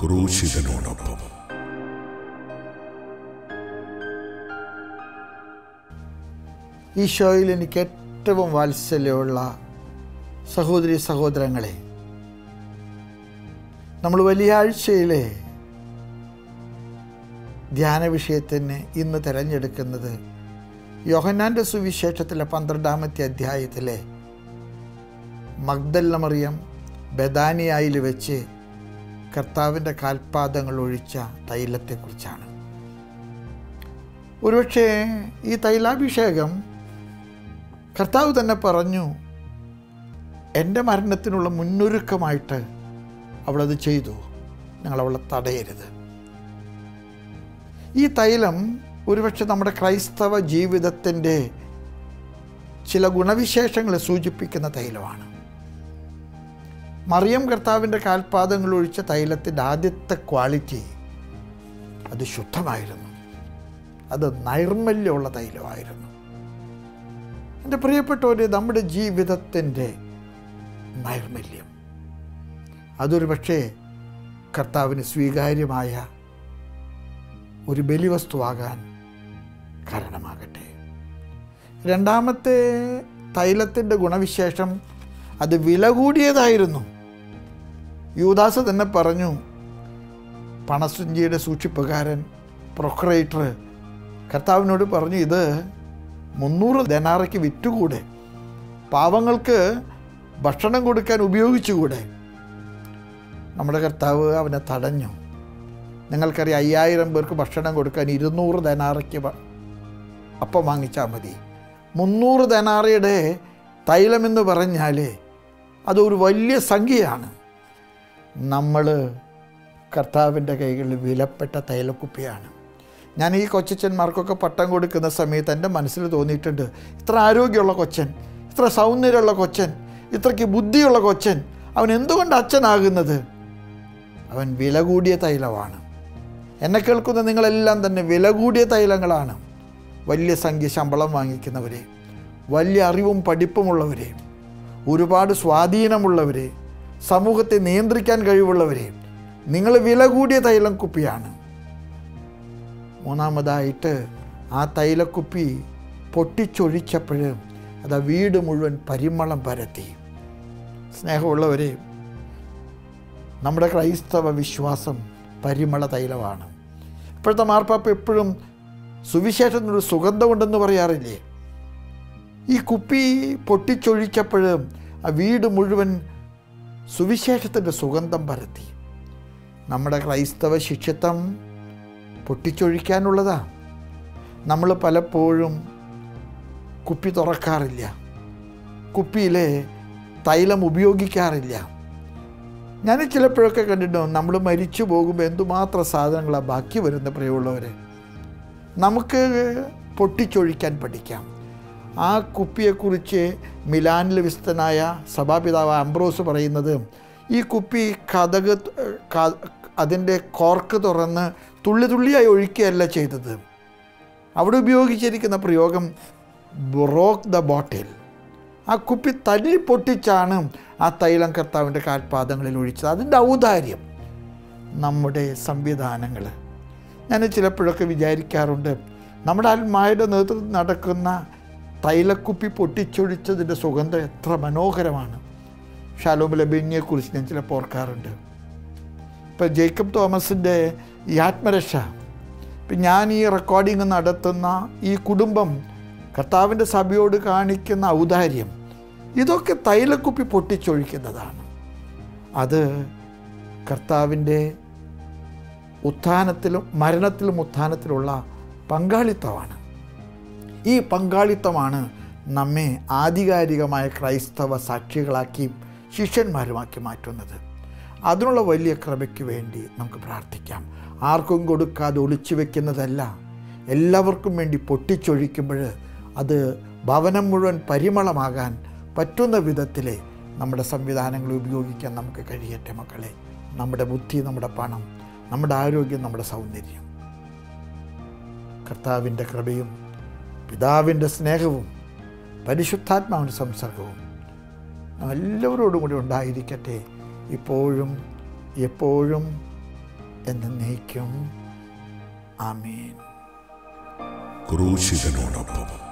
ക്രൂശിതനോടൊപ്പം. ഈശോയിൽ എനിക്ക് ഏറ്റവും വാത്സല്യമുള്ള സഹോദരി സഹോദരങ്ങളെ നമ്മൾ വലിയ ആഴ്ചയിലെ ധ്യാന വിഷയത്തിന് ഇന്ന് തിരഞ്ഞെടുക്കുന്നത് യോഹന്നാന്റെ സുവിശേഷത്തിലെ പന്ത്രണ്ടാമത്തെ അധ്യായത്തിലെ മഗ്ദല്ല മറിയം ബദാനിയായിൽ വെച്ച് കർത്താവിന്റെ കാൽപാദങ്ങൾ ഒഴിച്ച തൈലത്തെക്കുറിച്ചാണ്. ഒരുപക്ഷെ ഈ തൈലാഭിഷേകം കർത്താവ് തന്നെ പറഞ്ഞു എന്റെ മരണത്തിനുള്ള മുന്നൊരുക്കമായിട്ട് അവളത് ചെയ്തു. ഞങ്ങളവളെ തടയരുത്. ഈ തൈലം ഒരുപക്ഷെ നമ്മുടെ ക്രൈസ്തവ ജീവിതത്തിന്റെ ചില ഗുണവിശേഷങ്ങളെ സൂചിപ്പിക്കുന്ന തൈലമാണ്. മറിയം കർത്താവിന്റെ കാൽപാദങ്ങൾ ഒഴിച്ച തൈലത്തിന്റെ ആദ്യത്തെ ക്വാളിറ്റി അത് ശുദ്ധമായിരുന്നു. അത് നൈർമല്യമുള്ള തൈലമായിരുന്നു. എന്റെ പ്രിയപ്പെട്ടവരെ നമ്മുടെ ജീവിതത്തിന്റെ നൈർമല്യം. അതൊരു പക്ഷേ കർത്താവിന് സ്വീകാര്യമായ ഒരു ബലിവസ്തുവാകാൻ കാരണമാകട്ടെ. രണ്ടാമത്തെ തൈലത്തിന്റെ ഗുണവിശേഷം അത് വില കൂടിയതായിരുന്നു. യൂദാസ് തന്നെ പറഞ്ഞു പണസുഞ്ചിയുടെ സൂക്ഷിപ്പുകാരൻ പ്രൊക്രേറ്റർ. കർത്താവിനോട് പറഞ്ഞു ഇത് മുന്നൂറ് ദനാറയ്ക്ക് വിറ്റുകൂടെ? പാവങ്ങൾക്ക് ഭക്ഷണം കൊടുക്കാൻ ഉപയോഗിച്ചുകൂടെ? നമ്മുടെ കർത്താവ് അവനെ തടഞ്ഞു. നിങ്ങൾക്കറിയാം അയ്യായിരം പേർക്ക് ഭക്ഷണം കൊടുക്കാൻ ഇരുന്നൂറ് ദനാറയ്ക്ക് അപ്പം വാങ്ങിച്ചാൽ മതി. മുന്നൂറ് ദനാറയുടെ തൈലമെന്ന് പറഞ്ഞാൽ അതൊരു വലിയ സംഖ്യയാണ്. നമ്മൾ കർത്താവിന്റെ കൈകളിൽ വിലപ്പെട്ട തൈലക്കുപ്പിയാണ് ഞാൻ ഈ കൊച്ചന്മാർക്കൊക്കെ പട്ടം കൊടുക്കുന്ന സമയത്ത് എന്റെ മനസ്സിൽ തോന്നിയിട്ടുണ്ട് ഇത്ര ആരോഗ്യമുള്ള കൊച്ചൻ ഇത്ര സൗന്ദര്യമുള്ള കൊച്ചൻ ഇത്രയ്ക്ക് ബുദ്ധിയുള്ള കൊച്ചൻ അവൻ എന്തുകൊണ്ട് അച്ഛനാകുന്നത്? അവൻ വില കൂടിയ തൈലമാണ്. എന്നെ കേൾക്കുന്ന നിങ്ങളെല്ലാം തന്നെ വില കൂടിയ തൈലങ്ങളാണ്. വലിയ സംഖ്യ ശമ്പളം വാങ്ങിക്കുന്നവരെ വലിയ അറിവും പഠിപ്പുമുള്ളവരെ ഒരുപാട് സ്വാധീനമുള്ളവരെ സമൂഹത്തെ നിയന്ത്രിക്കാൻ കഴിവുള്ളവരെ നിങ്ങൾ വില കൂടിയ തൈലം കുപ്പിയാണ്. മൂന്നാമതായിട്ട് ആ തൈലക്കുപ്പി പൊട്ടിച്ചൊഴിച്ചപ്പോൾ അത് വീട് മുഴുവൻ പരിമളം പരത്തി. സ്നേഹമുള്ളവരെ നമ്മുടെ ക്രൈസ്തവ വിശ്വാസം പരിമള തൈലമാണ്. ഇപ്പോഴത്തെ മാർപ്പാപ്പ എപ്പോഴും സുവിശേഷത്തിനൊരു സുഗന്ധമുണ്ടെന്ന് പറയാറില്ലേ? ഈ കുപ്പി പൊട്ടിച്ചൊഴിച്ചപ്പോൾ ആ വീട് മുഴുവൻ സുവിശേഷത്തിന്റെ സുഗന്ധം പരത്തി. നമ്മുടെ ക്രൈസ്തവ ശിഷ്യത്വം പൊട്ടിച്ചൊഴിക്കാനുള്ളതാ. നമ്മൾ പലപ്പോഴും കുപ്പി തുറക്കാറില്ല. കുപ്പിയിലെ തൈലം ഉപയോഗിക്കാറില്ല. ഞാൻ ചിലപ്പോഴൊക്കെ കണ്ടിട്ടുണ്ട് നമ്മൾ മരിച്ചു പോകുമ്പോൾ എന്തുമാത്രം സാധനങ്ങളാണ് ബാക്കി വരുന്ന പ്രിയമുള്ളവർ നമുക്ക് പൊട്ടിച്ചൊഴിക്കാൻ പഠിക്കാം. ആ കുപ്പിയെക്കുറിച്ച് മിലാനിൽ വിസ്തനായ സഭാപിതാവ് അംബ്രോസ് പറയുന്നത് ഈ കുപ്പി കഥക് അതിന്റെ കോർക്ക് തുറന്ന് തുള്ളി തുള്ളിയായി ഒഴിക്കുകയല്ല ചെയ്തത്. അവിടെ ഉപയോഗിച്ചിരിക്കുന്ന പ്രയോഗം ബ്രോക്ക് ദ ബോട്ടിൽ ആ കുപ്പി തല്ലി പൊട്ടിച്ചാണ് ആ തൈലം കർത്താവിന്റെ കാൽപാദങ്ങളിൽ ഒഴിച്ചത്. അതിന്റെ ഔദാര്യം നമ്മുടെ സംവിധാനങ്ങൾ. ഞാൻ ചിലപ്പോഴൊക്കെ വിചാരിക്കാറുണ്ട് നമ്മുടെ ആത്മായുടെ നേതൃത്വം നടക്കുന്ന തൈലക്കുപ്പി പൊട്ടിച്ചൊഴിച്ചതിന്റെ സുഗന്ധം എത്ര മനോഹരമാണ്. ഷാലോം ലബിനിയെക്കുറിച്ച് ഞാൻ ചിലപ്പോൾ ഓർക്കാറുണ്ട്. ഇപ്പം ജേക്കബ് തോമസിന്റെ ഈ ആത്മരക്ഷ ഇപ്പം ഞാൻ ഈ റെക്കോർഡിംഗ് നടത്തുന്ന ഈ കുടുംബം കർത്താവിന്റെ സഭയോട് കാണിക്കുന്ന ഔദാര്യം ഇതൊക്കെ തൈലക്കുപ്പി പൊട്ടിച്ചൊഴിക്കുന്നതാണ്. അത് കർത്താവിന്റെ ഉത്ഥാനത്തിലും മരണത്തിലും ഉത്ഥാനത്തിലുള്ള പങ്കാളിത്തമാണ്. ഈ പങ്കാളിത്തമാണ് നമ്മെ ആധികാരികമായ ക്രൈസ്തവ സാക്ഷികളാക്കി ശിഷ്യന്മാരുമാക്കി മാറ്റുന്നത്. അതിനുള്ള വലിയ കൃപയ്ക്ക് വേണ്ടി നമുക്ക് പ്രാർത്ഥിക്കാം. ആർക്കും കൊടുക്കാതെ ഒളിച്ചു വെക്കുന്നതല്ല. എല്ലാവർക്കും വേണ്ടി പൊട്ടിച്ചൊഴിക്കുമ്പോൾ അത് ഭവനം മുഴുവൻ പരിമളമാകാൻ പറ്റുന്ന വിധത്തിൽ നമ്മുടെ സംവിധാനങ്ങൾ ഉപയോഗിക്കാൻ നമുക്ക് കഴിയട്ടെ മക്കളെ. നമ്മുടെ ബുദ്ധി നമ്മുടെ പണം നമ്മുടെ ആരോഗ്യം നമ്മുടെ സൗന്ദര്യം. കർത്താവിന്റെ കൃപയും പിതാവിന്റെ സ്നേഹവും പരിശുദ്ധാത്മാവിന്റെ സംസർഗവും എല്ലാവരോടും കൂടി ഉണ്ടായിരിക്കട്ടെ. ഇപ്പോഴും എപ്പോഴും എന്ന് എന്നേക്കും. ആമേൻ. ക്രൂശിതനോടൊപ്പം.